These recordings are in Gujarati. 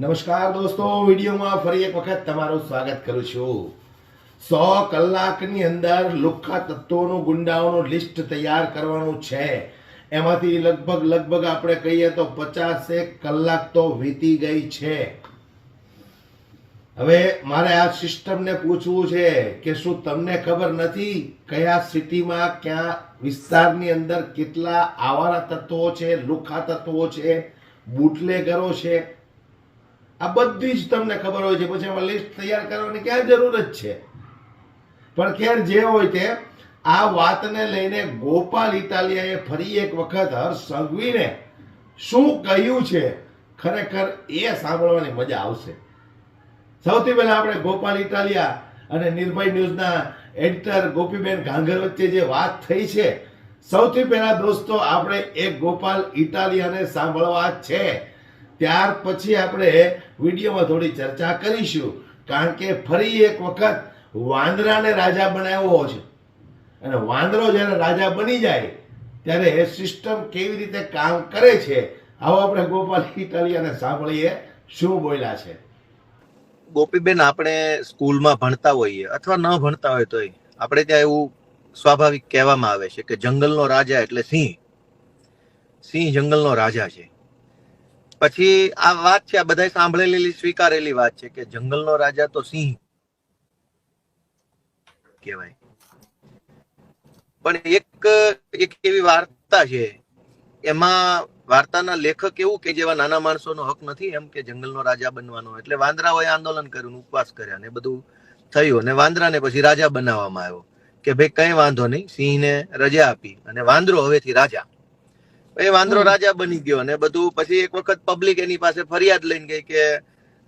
નમસ્કાર દોસ્તો, વિડીયોમાં ફરી એક વખત તમારું સ્વાગત કરું છું. સો કલાકની અંદર લુખ્ખા તત્વોનું, ગુંડાઓનું લિસ્ટ તૈયાર કરવાનું છે. એમાંથી લગભગ લગભગ આપણે કહીએ તો પચાસેક કલાક તો વીતી ગઈ છે. હવે મારે આ સિસ્ટમને પૂછવું છે કે શું તમને ખબર નથી કયા સિટીમાં, ક્યાં વિસ્તારની અંદર કેટલા આવારા તત્વો છે, લુખ્ખા તત્વો છે, બુટલેગરો છે આ બધી જ તમને ખબર હોય છે. પછી આમાં લિસ્ટ તૈયાર કરવાની ક્યાં જરૂર જ છે. પણ ખેર જે હોય તે, આ વાતને લઈને ગોપાલ ઇટાલિયાએ ફરી એક વખત હર્ષ સંઘવીને શું કહ્યું છે? ખરેખર એ સાંભળવાની મજા આવશે. સૌથી પહેલા આપણે ગોપાલ ઇટાલિયા અને નિર્ભય ન્યૂઝના એડિટર ગોપીબેન ઘાંઘર વચ્ચે જે વાત થઈ છે, સૌથી પહેલા દોસ્તો, આપણે એક ગોપાલ ઇટાલિયાને સાંભળવા છે. ત્યાર પછી આપણે વિડીયોમાં થોડી ચર્ચા કરીશું, કારણ કે ફરી એક વખત વાંદરાને રાજા બનાવ્યો છે. અને વાંદરો જ્યારે રાજા બની જાય, ત્યારે એ સિસ્ટમ કેવી રીતે કામ કરે છે, આવો આપણે ગોપાલ ઇટાલિયાને સાંભળીએ શું બોલ્યા છે. ગોપીબેન, આપણે સ્કૂલમાં ભણતા હોઈએ, અથવા ન ભણતા હોય તોય, આપણે ત્યાં એવું સ્વાભાવિક કહેવામાં આવે છે કે જંગલનો રાજા એટલે સિંહ. સિંહ જંગલનો રાજા છે. પછી આ વાત છે, આ બધા સાંભળેલી, સ્વીકારેલી વાત છે કે જંગલનો રાજા તો સિંહ કહેવાય. પણ એક એક એવી વાર્તા છે, એમાં વાર્તાના લેખક એવું કે જેવા નાના માણસોનો હક નથી એમ કે જંગલનો રાજા બનવાનો. એટલે વાંદરાઓએ આંદોલન કર્યું, ઉપવાસ કર્યા ને બધું થયું અને વાંદરાને પછી રાજા બનાવવામાં આવ્યો કે ભાઈ કઈ વાંધો નહીં, સિંહને રજા આપી અને વાંદરો હવેથી રાજા. એ વાંદરો રાજા બની ગયો અને બધું. પછી એક વખત પબ્લિક એની પાસે ફરિયાદ લઈને ગઈ કે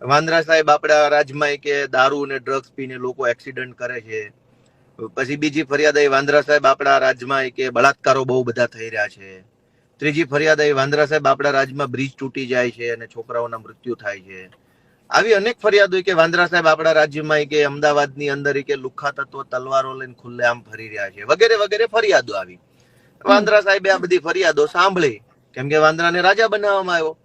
વાંદરા સાહેબ આપણા રાજમાં કે દારૂ ને ડ્રગ્સ પીને લોકો એક્સિડન્ટ કરે છે. પછી બીજી ફરિયાદ આવી વાંદરા સાહેબ આપણા રાજમાં કે બળાત્કારો બહુ બધા થઈ રહ્યા છે. ત્રીજી ફરિયાદ આવી વાંદરા સાહેબ આપણા રાજમાં બ્રિજ તૂટી જાય છે અને છોકરાઓના મૃત્યુ થાય છે. આવી અનેક ફરિયાદો હોય કે વાંદરા સાહેબ આપણા રાજ્યમાં કે અમદાવાદની અંદર કે લુખ્ખા તત્વો તલવારો લઈને ખુલ્લે આમ ફરી રહ્યા છે. વગેરે વગેરે ફરિયાદો આવી. વાંદરા સાહેબે આ બધી ફરિયાદો સાંભળી. કેમ કે વાંદરાને રાજા બનાવવામાં આવ્યો.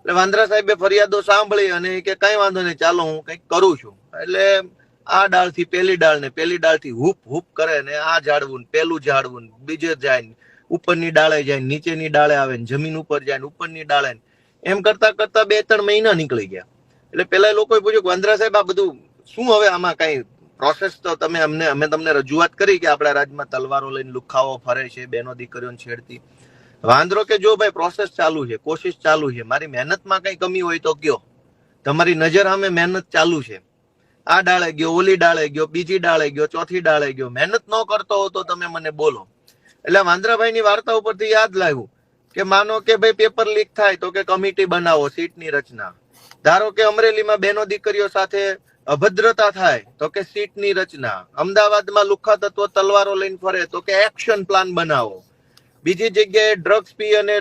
એટલે વાંદરા સાહેબે ફરિયાદો સાંભળી અને કે કઈ વાંધો નહીં, ચાલો હું કંઈક કરું છું. એટલે આ ડાળથી પેલી ડાળ ને પેલી ડાળથી હુપ હુપ કરે ને આ ઝાડવું ને પેલું ઝાડવું ને બીજે જાય ઉપરની ડાળે જાય ને નીચેની ડાળે આવે ને જમીન ઉપર જાય ને ઉપરની ડાળે એમ કરતા કરતા બે ત્રણ મહિના નીકળી ગયા. એટલે પેલા લોકોએ પૂછ્યું કે વાંદરા સાહેબ આ બધું શું હવે આમાં કઈ પ્રોસેસ તો તમે અમને, અમે તમને રજૂઆત કરી કે આપણા રાજ્યમાં તલવારો લઈને લુખાઓ ફરે છે બેનો દીકરીઓને છેડતી. વાંદરો કે જો ભાઈ પ્રોસેસ ચાલુ છે, કોશિશ ચાલુ છે, મારી મહેનતમાં કઈ કમી હોય તો કયો. તમારી નજર સામે મહેનત ચાલુ છે. આ ડાળે ગયો, ઓલી ડાળે ગયો, બીજી ડાળે ગયો, ચોથી ડાળે ગયો. મહેનત ન કરતો હો તો તમે મને બોલો. એટલે વાંદરાભાઈની વાર્તા ઉપરથી યાદ લાવ્યું કે માનો કે ભાઈ પેપર લીક થાય તો કે કમિટી બનાવો, સીટની રચના. ધારો કે અમરેલીમાં બેનો દીકરીઓ સાથે અભદ્રતા થાય તો કે સીટની રચના. અમદાવાદમાં લુખા તત્વો તલવારો લઈને ફરે તો કે એક્શન પ્લાન બનાવો. બીજી જગ્યાએ ડ્રગ્સ પી અને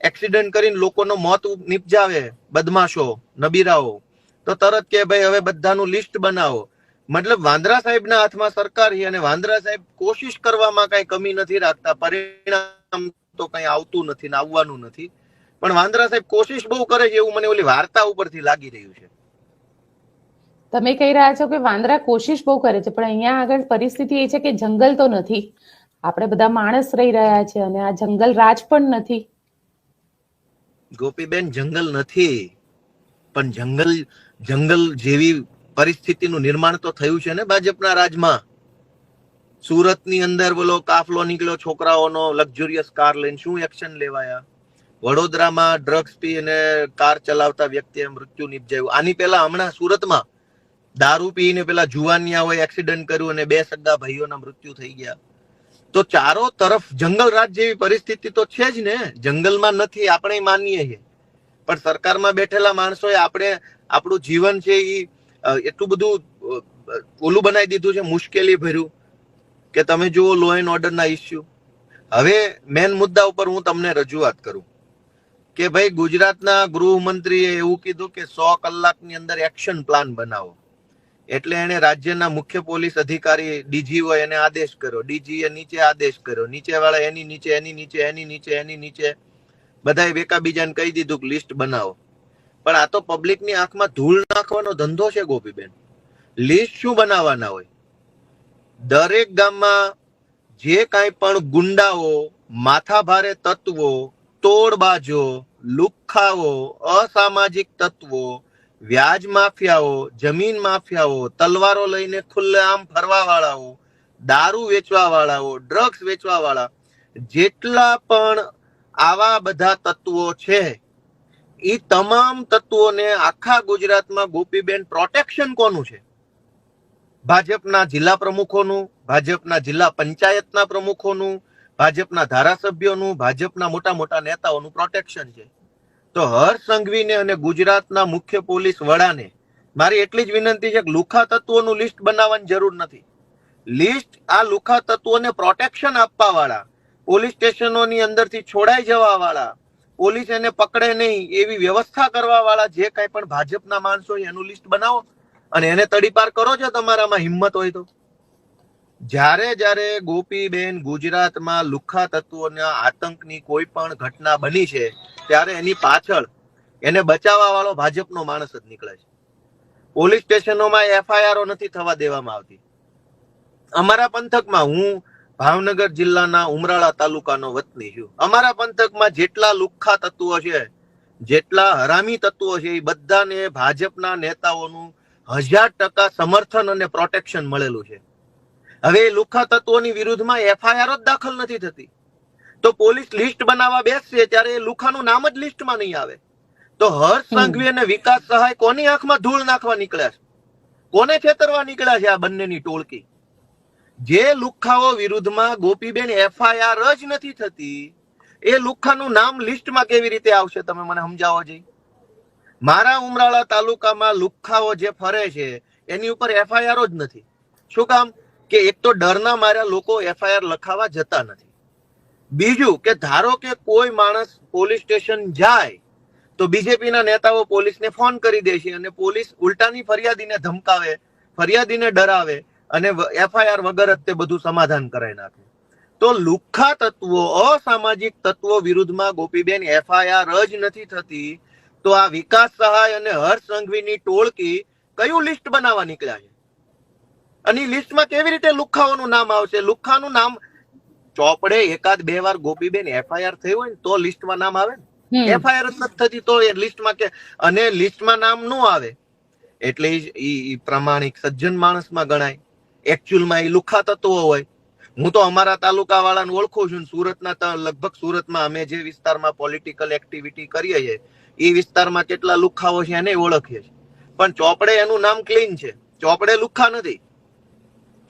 એક્સિડન્ટ કરીને લોકોનો મોત નિપજાવે. બદમાશો, નબીરાઓ. તો તરત કે ભાઈ હવે બધાનું લિસ્ટ બનાવો. મતલબ વાંદરા સાહેબના હાથમાં સરકાર છે અને વાંદરા સાહેબ કોશિશ કરવામાં કઈ કમી નથી રાખતા. પરિણામ તો કઈ આવતું નથી ને આવવાનું નથી. પણ વાંદરા સાહેબ કોશિશ બહુ કરે છે એવું મને ઓલી વાર્તા ઉપરથી લાગી રહ્યું છે. તમે કહી રહ્યા છો કે વાંદરા કોશિશ બહુ કરે છે, પણ અહીંયા આગળ પરિસ્થિતિ એ છે કે જંગલ તો નથી. આપણે બધા માણસ રહી રહ્યા છે અને આ જંગલ રાજ પણ નથી. ગોપીબેન, જંગલ નથી. પણ જંગલ જંગલ જેવી પરિસ્થિતિનું નિર્માણ તો થયું છે ને ભાજપના રાજમાં. સુરતની અંદર બોલો, કાફલો નીકળ્યો, છોકરાઓનો લક્ઝુરિયસ કાર લઈને શું એક્શન લેવાયા? વડોદરામાં ડ્રગ્સ પી અને કાર ચલાવતા વ્યક્તિએ મૃત્યુ નિપજાયું. આની પહેલા હમણાં સુરતમાં દારૂ પીને પેલા હોય એક્સિડન્ટ કર્યું અને બે સગા ભાઈઓના મૃત્યુ થઈ ગયા. તો ચારો તરફ જંગલ રાજ જેવી પરિસ્થિતિ તો છે જ ને. જંગલમાં નથી, આપણે માનીએ છીએ. પણ સરકારમાં બેઠેલા માણસોએ આપણે, આપણું જીવન છે એ એટલું બધું ઓલું બનાવી દીધું છે, મુશ્કેલી ભર્યું. કે તમે જુઓ લો એન્ડ ઓર્ડરના ઇસ્યુ હવે મેન મુદ્દા ઉપર હું તમને રજૂઆત કરું. કે ભાઈ ગુજરાતના ગૃહમંત્રીએ એવું કીધું કે સો કલાકની અંદર એક્શન પ્લાન બનાવો. એટલે એને રાજ્યના મુખ્ય પોલીસ અધિકારી ડીજી હોય એને આદેશ કર્યો. ડીજી એ નીચે આદેશ કર્યો. નીચે વાળા એની નીચે એની નીચે એની નીચે એની નીચે બધાએ એકાબીજાને કહી દીધું કે લિસ્ટ બનાવો. પણ આ તો પબ્લિકની આંખમાં ધૂળ નાખવાનો ધંધો છે ગોપીબેન. લિસ્ટ શું બનાવવાના હોય? દરેક ગામમાં જે કાંઈ પણ ગુંડાઓ, માથાભારે તત્વો, તોડબાજો લુખ્ખાઓ અસામાજિક તત્વો વ્યાજ માફિયાઓ, જમીન માફિયાઓ, તલવારો લઈને ખુલ્લેઆમ ફરવા વાળાઓ દારૂ વેચવા વાળાઓ ડ્રગ્સ વેચવા વાળા જેટલા પણ આવા બધા તત્વો છે એ તમામ તત્વોને આખા ગુજરાતમાં ગોપીબેન પ્રોટેક્શન કોનું છે? ભાજપના જિલ્લા પ્રમુખોનું, ભાજપના જિલ્લા પંચાયતના પ્રમુખોનું, ભાજપના ધારાસભ્યોનું, ભાજપના મોટા મોટા નેતાઓનું પ્રોટેક્શન છે. તો હર્ષ સંઘવીને અને ગુજરાતના મુખ્ય પોલીસ વડાને મારી એટલી જ વિનંતી છે કે લુખા તત્વોનું લિસ્ટ બનાવવાની જરૂર નથી. લિસ્ટ આ લુખા તત્વોને પ્રોટેક્શન આપવા વાળા પોલીસ સ્ટેશનોની અંદરથી છોડાઈ જવા વાળા પોલીસ એને પકડે નહીં એવી વ્યવસ્થા કરવા વાળા જે કાંઈ પણ ભાજપના માણસો એનું લિસ્ટ બનાવો અને એને તડીપાર કરો છો તમારામાં હિંમત હોય તો. જ્યારે જ્યારે ગોપીબેન ગુજરાતમાં લુખા તત્વોના આતંકની કોઈ પણ ઘટના બની છે ત્યારે એની પાછળ એને બચાવવા વાળો ભાજપનો માણસ જ નીકળે છે. પોલીસ સ્ટેશનોમાં એફઆઈઆરો નથી થવા દેવામાં આવતી. અમારા પંથકમાં હું ભાવનગર જિલ્લાના ઉમરાળા તાલુકાનો વતની છું. અમારા પંથકમાં જેટલા લુખ્ખા તત્વો છે, જેટલા હરામી તત્વો છે, એ બધાને ભાજપના નેતાઓનું હજાર ટકા સમર્થન અને પ્રોટેક્શન મળેલું છે. હવે એ લુખ્ખા તત્વોની વિરુદ્ધમાં એફઆઈઆર જ દાખલ નથી થતી. તો પોલીસ લિસ્ટ બનાવવા બેસશે ત્યારે એ લુખાનું નામ જ લિસ્ટમાં નહીં આવે. તો હર્ષ. સંઘવી અને વિકાસ સહાય કોની આંખમાં ધૂળ નાખવા નીકળ્યા છે? કોને છેતરવા નીકળ્યા છે આ બંનેની ટોળકી? જે લુખ્ખાઓ વિરુદ્ધમાં ગોપીબેન એફઆઈઆર જ નથી થતી એ લુખ્ખાનું નામ લિસ્ટમાં કેવી રીતે આવશે તમે મને સમજાવો જઈ? મારા ઉમરાળા તાલુકામાં લુખ્ખાઓ જે ફરે છે એની ઉપર એફઆઈઆર જ નથી. શું કામ? કે એક તો ડરના માર્યા લોકો એફઆઈઆર લખાવા જતા નથી. બીજું કે ધારો કે કોઈ માણસ પોલીસ સ્ટેશન જાય, તો બીજેપીના નેતાઓ પોલીસને ફોન કરી દે છે અને પોલીસ ઉલટાની ફરિયાદીને ધમકાવે, ફરિયાદીને ડરાવે અને એફઆઈઆર વગર જ તે બધું સમાધાન કરાવી નાખે. તો લુખ્ખા તત્વો, અસામાજિક તત્વો વિરુદ્ધમાં ગોપીબેન, એફઆઈઆર જ નથી થતી, તો આ વિકાસ સહાય અને હર્ષ સંઘવીની ટોળકી કયું લિસ્ટ બનાવવા નીકળ્યા છે? અને લિસ્ટમાં કેવી રીતે લુખ્ખાઓનું નામ આવશે? લુખ્ખાનું નામ ચોપડે એકાદ બે વાર ગોપીબેન એફઆઈઆર થઈ હોય ને તો લિસ્ટમાં નામ આવે ને. એફઆઈઆર જ નથી થતી તો એ લિસ્ટમાં કે અને લિસ્ટમાં નામ ન આવે. એટલે એ ઈ સજ્જન માણસમાં ગણાય. એકચ્યુઅલમાં એ લુખા તત્વો હોય. હું તો અમારા તાલુકા વાળાને ઓળખું છું સુરતના લગભગ સુરતમાં અમે જે વિસ્તારમાં પોલિટિકલ એક્ટિવિટી કરીએ છીએ એ વિસ્તારમાં કેટલા લુખાઓ છે એને ઓળખીએ છીએ. પણ ચોપડે એનું નામ ક્લીન છે. ચોપડે લુખા નથી.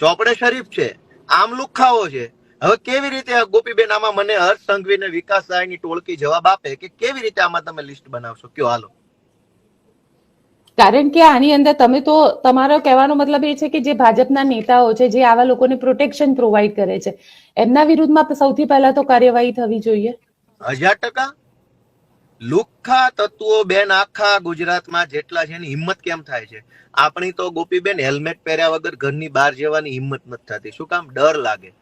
ચોપડે શરીફ છે. આમ લુખાઓ છે. હવે કેવી રીતે આ ગોપીબેન આમાં મને હર્ષ સંઘવી ને વિકાસ સહાયની ટોળકી જવાબ આપે કે કેવી રીતે આમાં તમે લિસ્ટ બનાવશો? કયો હાલો. કારણ કે આની અંદર તમે તો તમારો કહેવાનો મતલબ એ છે કે જે ભાજપના નેતાઓ છે જે આવા લોકોને પ્રોટેક્શન પ્રોવાઈડ કરે છે એમના વિરુદ્ધમાં સૌથી પહેલા તો કાર્યવાહી થવી જોઈએ. હજાર ટકા. લુખ્ખા તત્વો બેન આખા ગુજરાતમાં જેટલા છે એની હિંમત કેમ થાય છે? આપણી તો ગોપીબેન હેલ્મેટ પહેર્યા વગર ઘરની બહાર જવાની હિંમત નથી થતી. શું કામ? ડર લાગે.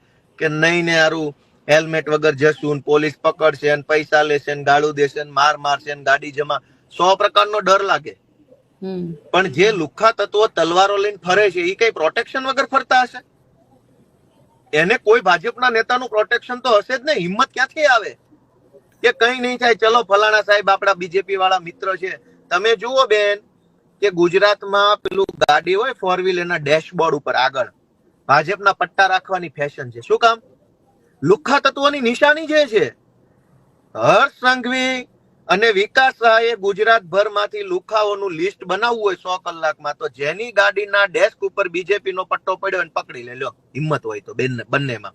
કે નહીં ને હારું હેલ્મેટ વગર જશું ને પોલીસ પકડશે ને પૈસા લેશે ને ગાળું દેશે ને માર મારશે ને ગાડી જમા. સો પ્રકારનો ડર લાગે. હમ. પણ જે લુખ્ખા તત્વો તલવારો લઈને ફરે છે એ કઈ પ્રોટેક્શન વગર ફરતા હશે? એને કોઈ ભાજપના નેતાનું પ્રોટેક્શન તો હશે જ નહીં. હિંમત ક્યાંથી આવે? કે કઈ નહીં થાય ચલો ફલાણા સાહેબ આપણા બીજેપી વાળા મિત્ર છે. તમે જુઓ બેન કે ગુજરાતમાં પેલું ગાડી હોય ફોર વ્હીલ એના ડેશબોર્ડ ઉપર આગળ. ભાજપના પટ્ટા રાખવાની ફેશન છે. શું કામ? લુખ્ખા તત્વોની નિશાની જે છે. હર્ષ સંઘવી અને વિકાસ સહાયે ગુજરાતભરમાંથી લુખાઓનું લિસ્ટ બનાવવું હોય સો કલાકમાં, તો જેની ગાડીના ડેસ્ક ઉપર બીજેપી નો પટ્ટો પડ્યો અને પકડી લે. લ્યો, હિંમત હોય તો બેન, બંનેમાં.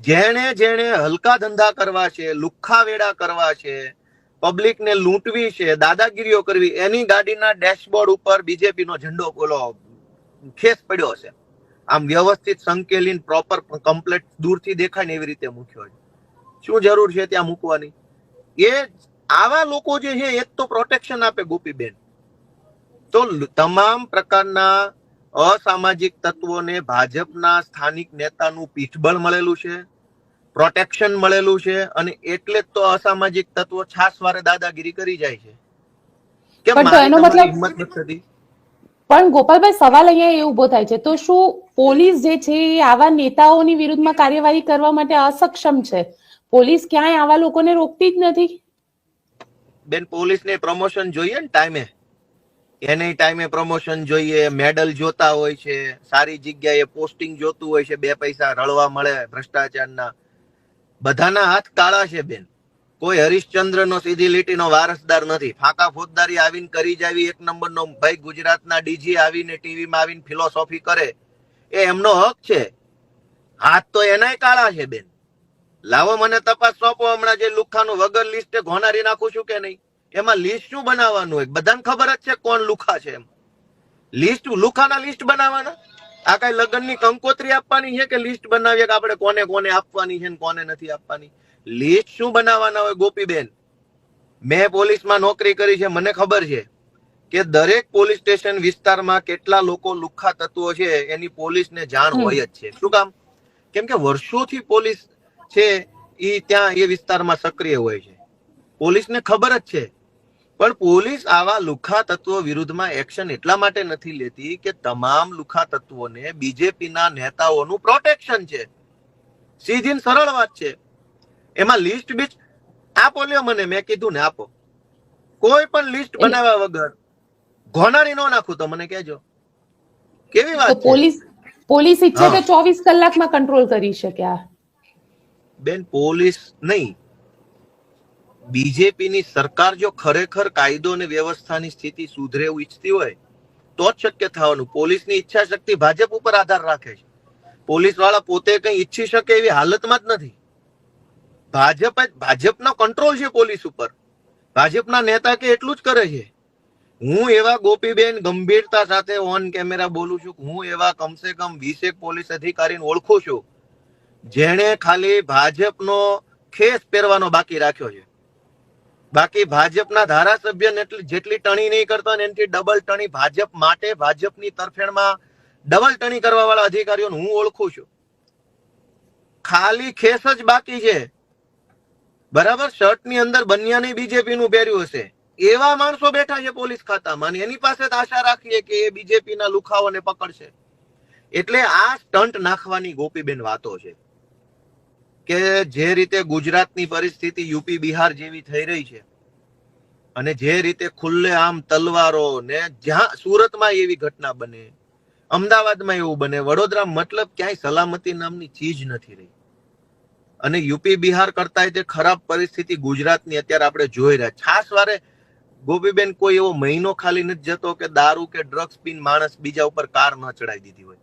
જેણે જેણે હલકા ધંધા કરવા છે લુખ્ખા વેડા કરવા છે પબ્લિકને લૂંટવી છે, દાદાગીરીઓ કરવી, એની ગાડીના ડેશબોર્ડ ઉપર બીજેપી નો ઝંડો બોલો ખેસ પડ્યો છે આમ વ્યવસ્થિત સંકેલીન પ્રોપર કમ્પ્લેટ દૂરથી દેખાય ને એવી રીતે મૂક્યો છે. શું જરૂર છે ત્યાં મૂકવાની? એ આવા લોકો જે છે એક તો પ્રોટેક્શન આપે ગોપીબેન. તો તમામ પ્રકારના અસામાજિક તત્વોને ભાજપના સ્થાનિક નેતાનું પીઠબળ મળેલું છે પ્રોટેક્શન મળેલું છે અને એટલે જ તો અસામાજિક તત્વો છાસવારે દાદાગીરી કરી જાય છે. કેમ મારી મતલબ- હિંમત નથી? થતી પણ ગોપાલભાઈ, સવાલ અહીંયા એ ઊભો થાય છે. તો શું પોલીસ જે છે એ આવા નેતાઓની વિરુદ્ધમાં કાર્યવાહી કરવા માટે અસક્ષમ છે? પોલીસ ક્યાંય આવા લોકોને રોકતી જ નથી? બેન, પોલીસને પ્રમોશન જોઈએ ને ટાઈમે એને ટાઈમે પ્રમોશન જોઈએ મેડલ જોતા હોય છે, સારી જગ્યાએ પોસ્ટિંગ જોતું હોય છે, બે પૈસા રળવા મળે ભ્રષ્ટાચારના. બધાના હાથ કાળા છે બેન. કોઈ હરિશ્ચંદ્રનો સીધી લીટીનો વારસદાર નથી. ફાંકા ફોજદારી આવીને કરી જાવી, એક નંબરનો ભાઈ ગુજરાતના ડીજી આવીને ટીવીમાં આવીને ફિલોસોફી કરે, એ એમનો હક છે. હાથ તો એનાય કાળા છે, બેન. લાવો મને તપાસ સોંપો, હમણાં જે લુખાનું વગર લિસ્ટે ઘોનારી નાખું છું કે નહીં? એમાં લિસ્ટ શું બનાવવાનું હોય? બધાને ખબર જ છે કોણ લુખા છે એમ. લિસ્ટ લુખાના લિસ્ટ બનાવવાના? આ કઈ લગ્નની કંકોત્રી આપવાની છે કે લિસ્ટ બનાવીએ કે આપણે કોને કોને આપવાની છે ને કોને નથી આપવાની? લિસ્ટ શું બનાવવાના હોય ગોપીબેન? મેં પોલીસમાં નોકરી કરી છે મને ખબર છે કે દરેક પોલીસ સ્ટેશન વિસ્તારમાં કેટલા લોકો લુખ્ખા તત્વો છે એની પોલીસને જાણ હોય જ છે. શું કામ? કેમ કે વર્ષોથી પોલીસ છે એ ત્યાં એ વિસ્તારમાં સક્રિય હોય છે. પોલીસને ખબર જ છે. પણ પોલીસ આવા લુખા તત્વો વિરુદ્ધમાં એક્શન એટલા માટે નથી લેતી કે તમામ લુખા તત્વોને બીજેપીના નેતાઓનું પ્રોટેક્શન છે. સીધી સરળ વાત છે. એમાં લિસ્ટ બીચ આપો લ્યો મને મેં કીધું ને આપો. કોઈ પણ લિસ્ટ બનાવ્યા વગર ઘોનારી નો નાખું તો મને કહેજો. કેવી વાત પોલીસ પોલીસ ઈચ્છે તો. ચોવીસ કલાકમાં કંટ્રોલ કરી શકે આ. બેન પોલીસ નહીં. બીજેપીની સરકાર જો ખરેખર કાયદો અને વ્યવસ્થાની સ્થિતિ સુધરે એવું ઈચ્છતી હોય તો જ શક્ય થવાનું. પોલીસની ઈચ્છા શક્તિ ભાજપ ઉપર આધાર રાખે છે. પોલીસવાળા પોતે કઈ ઈચ્છી શકે એવી હાલતમાં જ નથી. ભાજપ જ ભાજપનો કંટ્રોલ છે પોલીસ ઉપર. ભાજપના નેતા કે એટલું જ કરે છે. હું એવા ગોપીબેન ગંભીરતા સાથે ઓન કેમેરા બોલું છું હું એવા કમસે કમ વીસેક પોલીસ અધિકારીને ઓળખું છું. જેણે ખાલી ભાજપનો ખેસ પહેરવાનો બાકી રાખ્યો છે. બાકી ભાજપના ધારાસભ્ય જેટલી ટણી નહીં કરતો ને એનાથી ડબલ ટણી ભાજપ માટે ભાજપની તરફેણમાં ડબલ ટણી કરવા વાળા અધિકારીઓને હું ઓળખું છું. ખાલી ખેસ જ બાકી છે. બરાબર શર્ટની અંદર બનિયાની બીજેપી નું પહેર્યું હશે. એવા માણસો બેઠા છે પોલીસ ખાતામાં એની પાસે આશા રાખીએ કે એ બીજેપી ના લુખાઓને પકડશે. એટલે આ સ્ટન્ટ નાખવાની ગોપીબેન વાતો છે કે જે રીતે ગુજરાતની પરિસ્થિતિ યુપી, બિહાર જેવી થઈ રહી છે અને જે રીતે ખુલ્લે આમ તલવારો ને જ્યાં સુરતમાં એવી ઘટના બને, અમદાવાદમાં એવું બને, વડોદરા મતલબ ક્યાંય સલામતી નામની ચીજ નથી રહી. અને યુપી બિહાર કરતા તે ખરાબ પરિસ્થિતિ ગુજરાતની અત્યારે આપણે જોઈ રહ્યા. ખાસ વારે ગોપીબેન કોઈ એવો મહિનો ખાલી નથી જતો કે દારૂ કે ડ્રગ્સ પીન માણસ બીજા ઉપર કાર ન ચડાવી દીધી હોય.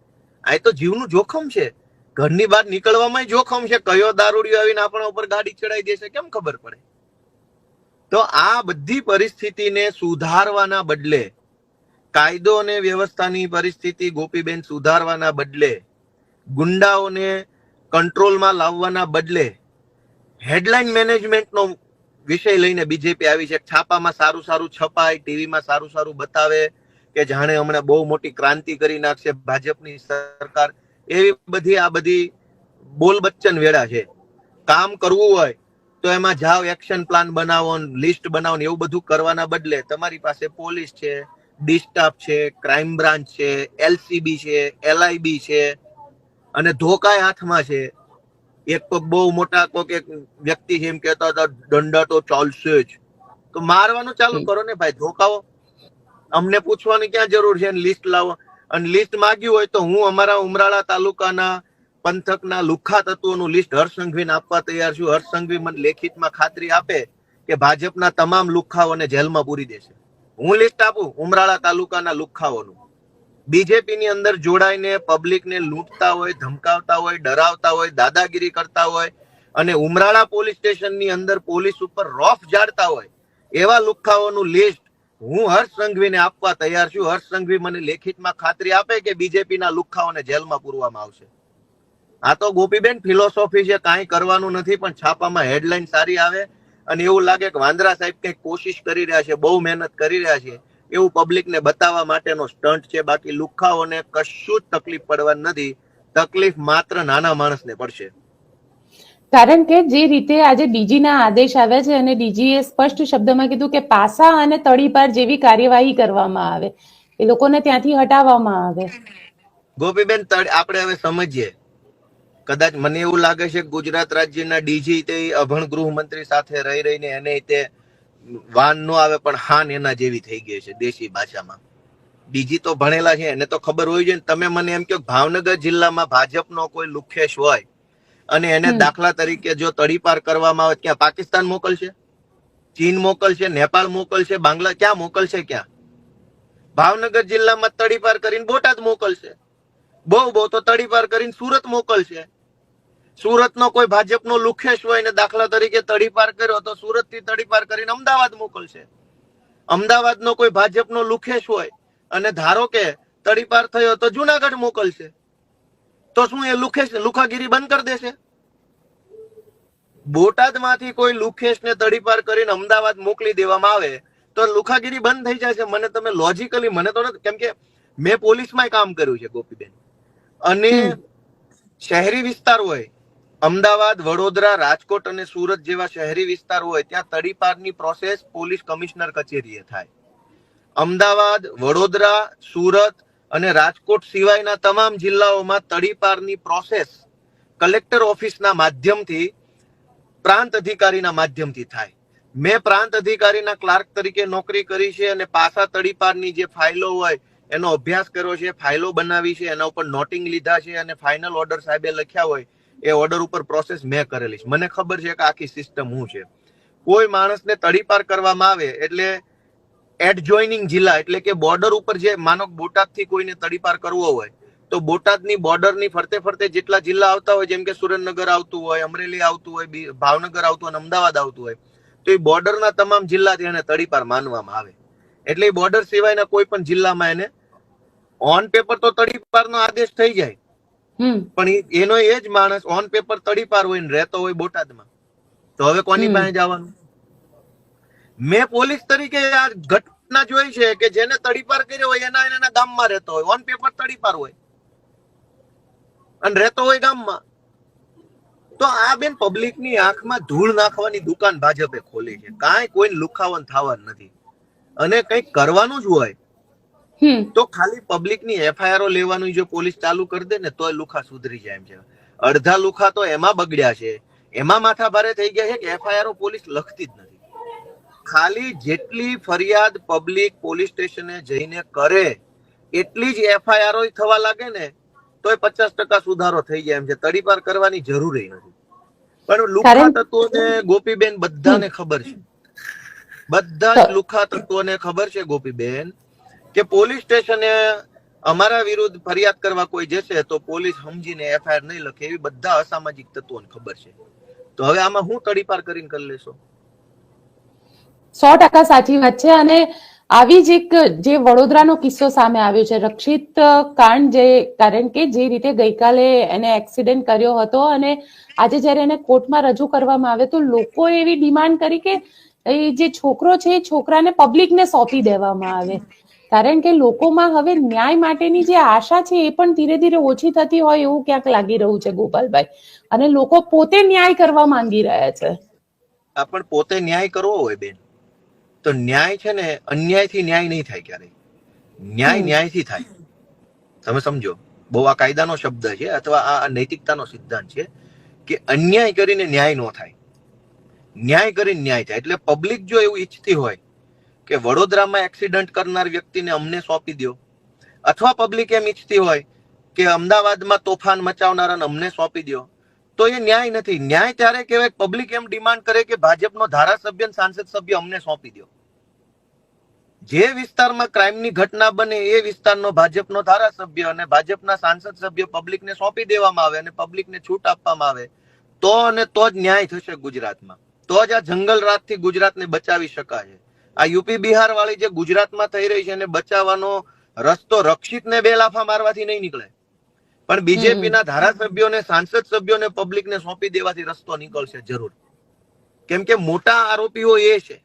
આ તો જીવનું જોખમ છે. ઘરની બહાર નીકળવામાં જોખમ છે. કયો દારૂડિયો આવીને આપણા ઉપર ગાડી ચડાવી દેશે કેમ ખબર પડે? તો આ બધી પરિસ્થિતિને સુધારવાના બદલે, કાયદો અને વ્યવસ્થાની પરિસ્થિતિ ગોપીબેન સુધારવાના બદલે, ગુંડાઓને કંટ્રોલમાં લાવવાના બદલે હેડલાઇન મેનેજમેન્ટનો વિષય લઈને બીજેપી આવી છે. છાપામાં સારું સારું છપાય, ટીવીમાં સારું સારું બતાવે કે જાણે હમણાં બહુ મોટી ક્રાંતિ કરી નાખશે ભાજપની સરકાર. એવી બધી આ બધી બોલ બચ્ચન વેળા છે. કામ કરવું હોય તો એમાં જાઓ, એક્શન પ્લાન બનાવો, લિસ્ટ બનાવો ને એવું બધું કરવાના બદલે તમારી પાસે પોલીસ છે, ડિસ્ટાફ છે, ક્રાઇમ બ્રાન્ચ છે, એલસીબી છે, એલઆઈબી છે અને ધોકાય હાથમાં છે. એક તો બહુ મોટા કોક એક વ્યક્તિ છે એમ કહેતા હતા દંડા તો ચાલશે જ. તો મારવાનું ચાલુ કરો ને ભાઈ ધોકાઓ અમને પૂછવાની ક્યાં જરૂર છે? લિસ્ટ લાવો. અને લિસ્ટ માગ્યું હોય તો હું અમારા ઉમરાળા તાલુકાના પંથકના લુખા તત્વોનું લિસ્ટ હર્ષસંઘવીને આપવા તૈયાર છું. હર્ષસંઘવી મને લેખિતમાં ખાતરી આપે કે ભાજપના તમામ લુખાઓને જેલમાં પૂરી દેશે. હું લિસ્ટ આપું ઉમરાળા તાલુકાના લુખાઓનું. બીજેપી ની અંદર જોડાઈને પબ્લિકને લૂંટતા હોય, ધમકાવતા હોય, ડરાવતા હોય, દાદાગીરી કરતા હોય અને ઉમરાળા પોલીસ સ્ટેશનની અંદર પોલીસ ઉપર રોફ જાડતા હોય, એવા લુખાઓનું લિસ્ટ હું હર્ષ સંઘવીને આપવા તૈયાર છું. હર્ષ સંઘવી મને લેખિતમાં ખાતરી આપે કે બીજેપીના લુખાઓને જેલમાં પૂરવામાં આવશે. આ તો ગોપીબેન ફિલોસોફી છે, કાંઈ કરવાનું નથી, પણ છાપામાં હેડલાઇન સારી આવે અને એવું લાગે કે વાંદરા સાહેબ કંઈક કોશિશ કરી રહ્યા છે, બહુ મહેનત કરી રહ્યા છે. એવું પબ્લિકને બતાવવા માટેનો સ્ટન્ટ છે. બાકી લુખાઓને કશું જ તકલીફ પડવાની નથી. તકલીફ માત્ર નાના માણસને પડશે. કારણ કે જે રીતે આજે ડીજીના આદેશ આવ્યા છે અને ડીજીએ સ્પષ્ટ શબ્દમાં કીધું કે પાસા અને તળીપાર જેવી કાર્યવાહી કરવામાં આવે. એ લોકોને ત્યાંથી હટાવવામાં આવે. ગોપીબેન આપણે હવે સમજીએ. કદાચ મને એવું લાગે છે ગુજરાત રાજ્યના ડીજી તે અભણ ગૃહ મંત્રી સાથે રહી રહીને એને તે વાન નો આવે પણ હાન એના જેવી થઈ ગઈ છે દેશી ભાષામાં. બીજી તો ભણેલા છે એને તો ખબર હોય છે તમે મને એમ કહો ભાવનગર જિલ્લામાં ભાજપનો કોઈ લુખેશ હોય અને એને દાખલા તરીકે જો તડીપાર કરવામાં આવે ક્યાં પાકિસ્તાન મોકલશે? ચીન મોકલશે નેપાળ મોકલશે બાંગ્લા ક્યાં મોકલશે ક્યાં? ભાવનગર જિલ્લામાં તડીપાર કરીને બોટાદ મોકલશે. બહુ બહુ તો તડીપાર કરીને સુરત મોકલશે. સુરતનો કોઈ ભાજપનો લુખેશ હોય ને દાખલા તરીકે તડીપાર કર્યો તો સુરતથી તડીપાર કરીને અમદાવાદ મોકલશે. અમદાવાદનો કોઈ ભાજપનો લુખેશ હોય અને ધારો કે તડીપાર થયો તો જુનાગઢ મોકલશે તો શું એ લુખેશ લુખાગીરી બંધ કરી દેશે? બોટાદમાંથી કોઈ લુખેશને તડીપાર કરીને અમદાવાદ મોકલી દેવામાં આવે તો લુખાગીરી બંધ થઈ જાય છે મને તમે લોજિકલી મને તો કેમ કે મેં પોલીસમાં કામ કર્યું છે ગોપીબેન. અને શહેરી વિસ્તાર હોય અમદાવાદ, વડોદરા, રાજકોટ અને સુરત જેવા શહેરી વિસ્તાર હોય ત્યાં તડીપારની પ્રોસેસ પોલીસ કમિશનર કચેરીએ થાય. અમદાવાદ, વડોદરા, સુરત અને રાજકોટ સિવાયના તમામ જિલ્લાઓમાં તડીપારની પ્રોસેસ કલેક્ટર ઓફિસના માધ્યમથી, પ્રાંત અધિકારીના માધ્યમથી થાય. મેં પ્રાંત અધિકારીના ક્લાર્ક તરીકે નોકરી કરી છે અને પાસા તડીપારની જે ફાઇલો હોય, એનો અભ્યાસ કર્યો છે, ફાઇલો બનાવી છે, એના ઉપર નોટિંગ લીધા છે અને ફાઇનલ ઓર્ડર સાહેબે લખ્યા હોય એ ઓર્ડર ઉપર પ્રોસેસ મેં કરેલી છે. મને ખબર છે કે આખી સિસ્ટમ હું છે. કોઈ માણસને તડીપાર કરવામાં આવે એટલે એડજોઇનિંગ જિલ્લા એટલે કે બોર્ડર ઉપર જે માનો બોટાદથી કોઈને તડીપાર કરવો હોય, તો બોટાદની બોર્ડરની ફરતે ફરતે જેટલા જિલ્લા આવતા હોય, જેમ કે સુરેન્દ્રનગર આવતું હોય, અમરેલી આવતું હોય ભાવનગર આવતું હોય અમદાવાદ આવતું હોય, તો એ બોર્ડરના તમામ જિલ્લાથી એને તડીપાર માનવામાં આવે. એટલે એ બોર્ડર સિવાયના કોઈ પણ જિલ્લામાં એને ઓન પેપર તો તડીપારનો આદેશ થઈ જાય. પણ એનો એ જ માણસ ઓન પેપર તડીપાર હોય ને રહેતો હોય બોટાદમાં. તો હવે કોની પાસે જવાનું? મેં પોલીસ તરીકે આ ઘટના જોઈ છે કે જેને તડીપાર કર્યો હોય એના એના ગામમાં રહેતો હોય. ઓન પેપર તડીપાર હોય. અને રહેતો હોય ગામમાં. તો આ બેન પબ્લિકની આંખમાં ધૂળ નાખવાની દુકાન ભાજપે ખોલી છે. કાંઈ કોઈ લુખાવન થવાનું નથી. અને કંઈક કરવાનું જ હોય. તો ખાલી પબ્લિકની એફઆઈઆર લેવાનું જો પોલીસ ચાલુ કરી દે ને તો લુખા સુધરી જાય એમ છે. અડધા લુખા તો એમાં બગડ્યા છે. એમાં માથા ભારે થઈ ગયા છે કે એફઆઈઆર પોલીસ લખતી જ નથી. ખાલી જેટલી ફરિયાદ પબ્લિક પોલીસ સ્ટેશને જઈને કરે એટલી જ એફઆઈઆર થવા લાગે ને તોય પચાસ ટકા સુધારો થઈ જાય એમ છે. તડીપાર કરવાની જરૂર નથી. પણ લુખા તત્વોને ગોપીબેન બધાને ખબર છે. બધા જ લુખા લુખા તત્વોને ખબર છે ગોપીબેન? કે પોલીસ સ્ટેશને અમારા વિરુદ્ધ ફરિયાદ કરવા કોઈ જશે તો પોલીસ સમજીને એફઆઈઆર નહીં લખે એવી બધા અસામાજિક તત્વોને ખબર છે. તો હવે આમાં હું તડીપાર કરીને કરી લેશો? સો ટકા સાચી વાત છે અને આવી જ એક જે વડોદરાનો કિસ્સો સામે આવ્યો છે, રક્ષિત કાંડ જે, કારણ કે જે રીતે ગઈકાલે એને એક્સિડન્ટ કર્યો હતો અને આજે જ્યારે એને કોર્ટમાં રજૂ કરવામાં આવે તો લોકો એવી ડિમાન્ડ કરી કે જે છોકરો છે એ છોકરાને પબ્લિકને સોંપી દેવામાં આવે. કારણ કે લોકોમાં હવે ન્યાય માટેની જે આશા છે એ પણ ધીરે ધીરે ઓછી થતી હોય એવું ક્યાંક લાગી રહ્યું છે ગોપાલભાઈ. અને લોકો પોતે ન્યાય કરવા માંગી રહ્યા છે. પણ પોતે ન્યાય કરવો હોય બેન. તો ન્યાય છે ને અન્યાયથી ન્યાય નહીં થાય ક્યારેય. ન્યાય. ન્યાયથી થાય. તમે સમજો. બહુ આ કાયદાનો શબ્દ છે અથવા આ નૈતિકતાનો સિદ્ધાંત છે કે અન્યાય કરીને ન્યાય ન થાય. ન્યાય કરીને ન્યાય થાય. એટલે પબ્લિક જો એવું ઈચ્છતી હોય કે વડોદરામાં એક્સિડન્ટ કરનાર વ્યક્તિને અમને સોંપી દો અથવા પબ્લિક એમ ઈચ્છતી હોય કે અમદાવાદમાં તોફાન મચાવનારાને અમને સોંપી દો તો એ ન્યાય નથી. ન્યાય ત્યારે કહેવાય પબ્લિક એમ ડિમાન્ડ કરે કે ભાજપનો ધારાસભ્ય સાંસદ સભ્ય અમને સોંપી દો જે વિસ્તારમાં ક્રાઇમની ઘટના બને એ વિસ્તારનો ભાજપનો ધારાસભ્ય અને ભાજપના સાંસદ સભ્ય પબ્લિકને સોંપી દેવામાં આવે અને પબ્લિકને છૂટ આપવામાં આવે, તો અને તો જ ન્યાય થશે ગુજરાતમાં. તો જ આ જંગલ રાતથી ગુજરાતને બચાવી શકાય. આ યુપી બિહાર વાળી જે ગુજરાતમાં થઈ રહી છે એને બચાવવાનો રસ્તો રક્ષિતને બે લાફા મારવાથી નહીં નીકળે. પણ બીજેપી ના ધારાસભ્યોને સાંસદ સભ્યોને પબ્લિકને સોંપી દેવાથી રસ્તો નીકળશે જરૂર. કેમ કે મોટા આરોપીઓ એ છે.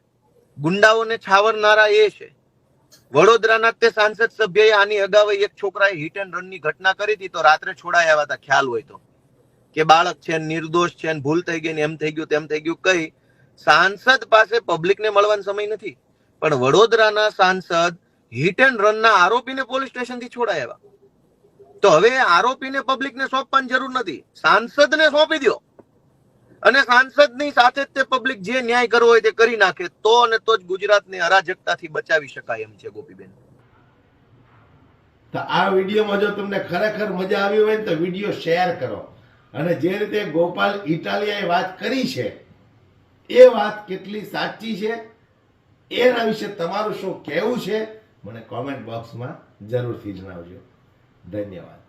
ગુંડાઓને છાવરનારા એ છે. વડોદરાના તે સાંસદ સભ્યએ આની અગાઉ એક છોકરાએ હિટ એન્ડ રનની ઘટના કરી હતી તો રાત્રે છોડાયા હતા ખ્યાલ હોય તો. કે બાળક છે નિર્દોષ છે ભૂલ થઈ ગઈ ને એમ થઈ ગયું તેમ થઈ ગયું કઈ સાંસદ પાસે પબ્લિકને મળવાનો સમય નથી. પણ વડોદરાના સાંસદ હિટ એન્ડ રનના આરોપીને પોલીસ સ્ટેશનથી છોડાયા તો હવે આરોપીને પબ્લિકને સોંપવાની જરૂર નથી. સાંસદને સોંપી દો અને સાંસદની સાથે જ તે પબ્લિક જે ન્યાય કરવો હોય તે કરી નાખે, તો અને તો જ ગુજરાતને અરાજકતાથી બચાવી શકાય એમ છે ગોપીબેન. તો આ વિડીયોમાં જો તમને ખરેખર મજા આવી હોય તો વીડિયો શેર કરો. અને જે રીતે ગોપાલ ઇટાલિયાએ વાત કરી છે એ વાત કેટલી સાચી છે? એના વિશે તમારું શું કહેવું છે? મને કોમેન્ટ બોક્સમાં જરૂરથી જણાવજો. ધન્યવાદ.